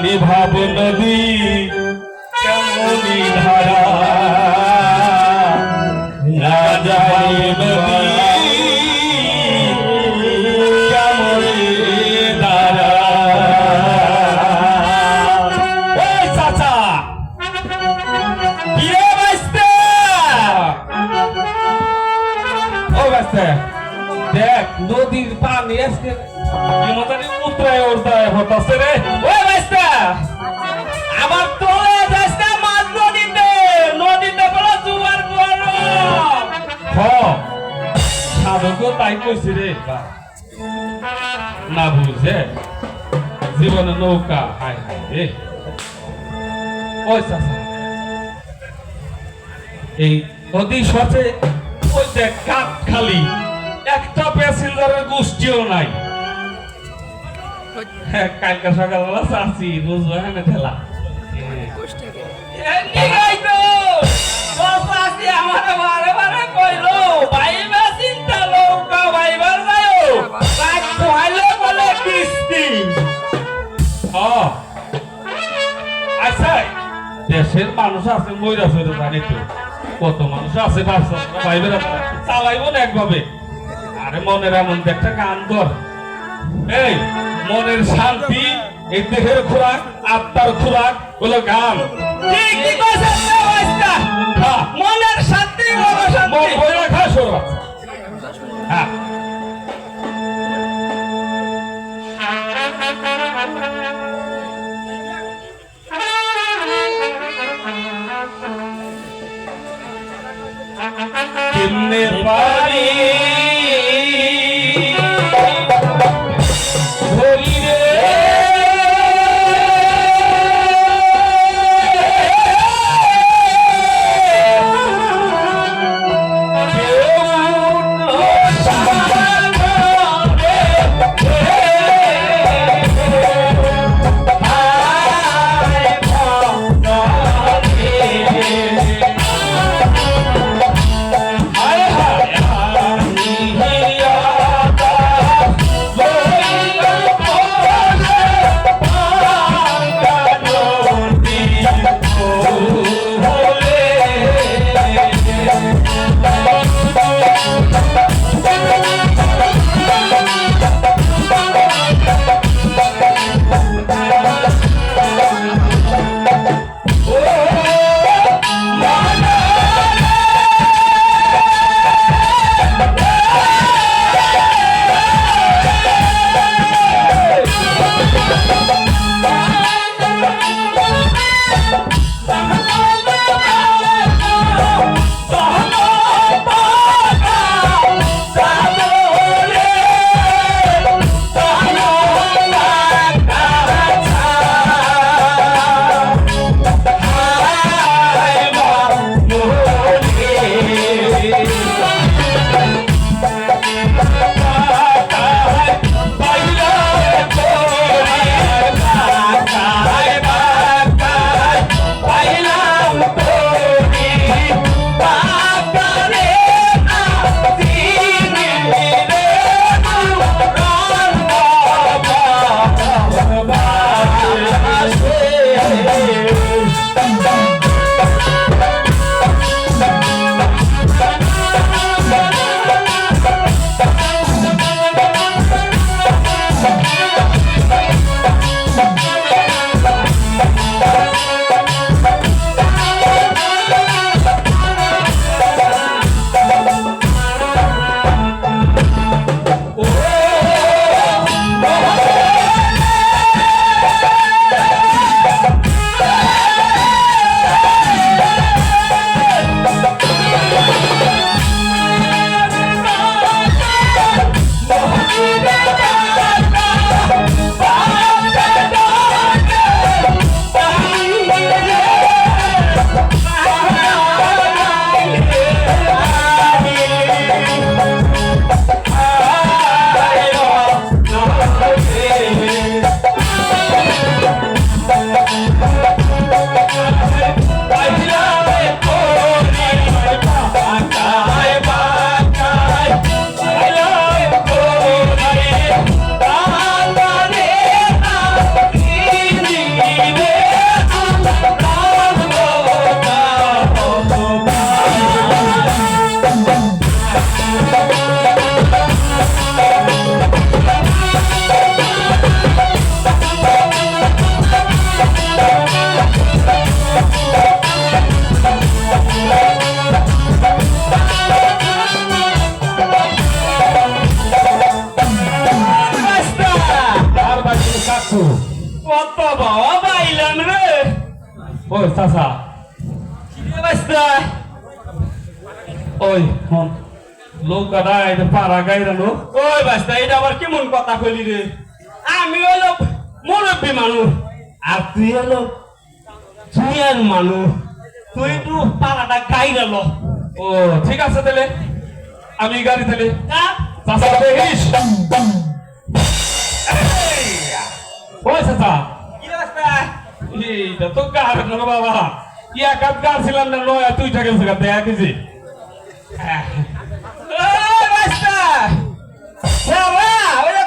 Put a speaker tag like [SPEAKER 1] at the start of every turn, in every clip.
[SPEAKER 1] না জানি ভাব নদী, কেমনই ধারা? না জানি নদী দেখ, নদীর পানি আজকে এমতানি উতরায় উতরায় হতাছে রে। তাই কইছি রে না বুঝে জীবনে নৌকা হায় হায় রে ওই চাচা এই নদী সচে ওই দেখ কাঠ খালি একটা প্যাসেঞ্জারের গোষ্ঠীও নাই কালকে সকালবেলা চাচ্ছি বুঝব হ্যাঁ ঠেলা দেশের মানুষ আছে ময়রা সরে জানি তো। কত মানুষ আছে বাচ্চা চালাইব না একভাবে। আরে মনের এমন একটা গান কর। এই মনের শান্তি এই দেহের খোরাক আত্মার খোরাক হলো গান। হ্যাঁ,
[SPEAKER 2] মনের শান্তি মন
[SPEAKER 1] বইরা খা
[SPEAKER 2] কত বাবা পাইলাম রে
[SPEAKER 1] ওই চাচা ওই হন লোকাটা এটা পাড়া গাইরানো
[SPEAKER 2] ওই বাস্তা এটা আবার কেমন কথা কইলি রে আমি হলো মুরব্বী মানুষ আর তুই হলো জুয়ান মানুষ তুই একটু পাড়াটা গাই গেল
[SPEAKER 1] ও ঠিক আছে তাহলে। আমি গাড়ি তাহলে। চাচা দেখিস? ওই চাচা। এইটা তো না বাবা? ইয়া কাপ গার ছিলাম না নয় তুই টাকা গেছে দেয়া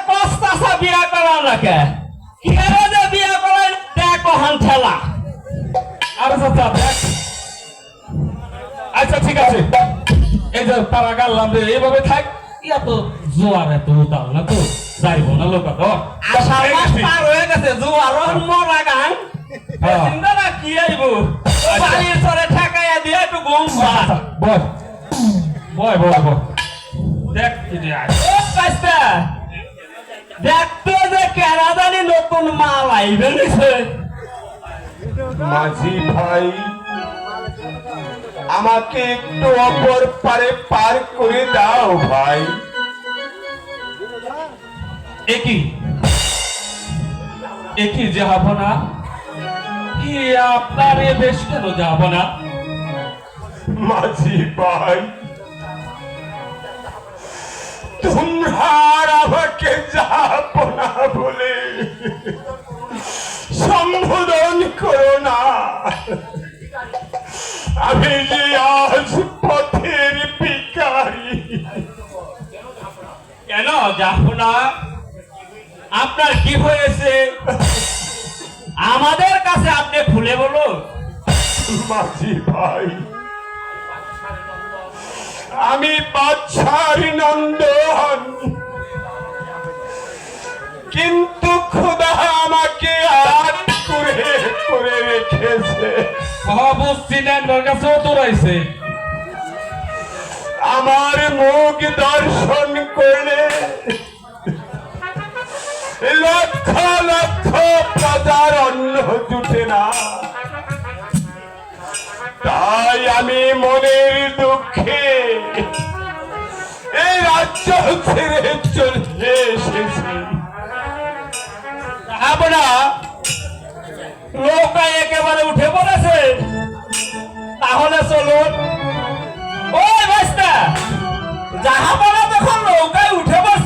[SPEAKER 2] কস্তাসা বিয়া করা নাকে। কি রে যে বিয়া করাই? দেখো হান ঠেলা।
[SPEAKER 1] আরে চাচা দেখ। আচ্ছা ঠিক আছে। এই যে তারা গাল্লাম রে এইভাবে থাক। ইয়া তো জোয়ার এত উতাল না তো। যাইব না লোক তো
[SPEAKER 2] আষাঢ় মাস পার হয়ে গেছে জোয়ার মরা গান। চিন্তা না কি আইব বাড়ির চরে ঠেকাইয়া দিয়ে একটু ঘুম ভাত
[SPEAKER 1] বয়। বয় বয় বয়। দেখ কি
[SPEAKER 2] কাস্তা দেখতো যে কেরাদানি নতুন মাল আইবে নিছে
[SPEAKER 3] মাঝি ভাই আমাকে একটু অপর পারে পার করে দাও ভাই।
[SPEAKER 1] একই। একই যাব না কি আপনার এ বেশ কেন যাব না?
[SPEAKER 3] মাঝি ভাই তোমরা আমাকে যাব না বলে সম্বোধন করো না। আমি যে আজ পথের ভিখারি।
[SPEAKER 2] কেন যাব না? আপনি খুলে বলুন
[SPEAKER 3] মাঝি ভাই আমি বাচ্চার নন্দন কিন্তু খোদা আমাকে আট করে করে রেখেছে। আমার মুখ দর্শন করলে লক্ষ লক্ষ জুটে না। তাই আমি মনের দুঃখে এই রাজ্য ছেড়ে চলে এসেছি।
[SPEAKER 2] আমরা নৌকা একেবারে উঠে পড়েছে। তাহলে চলুন। ওই বাস্তা যাহা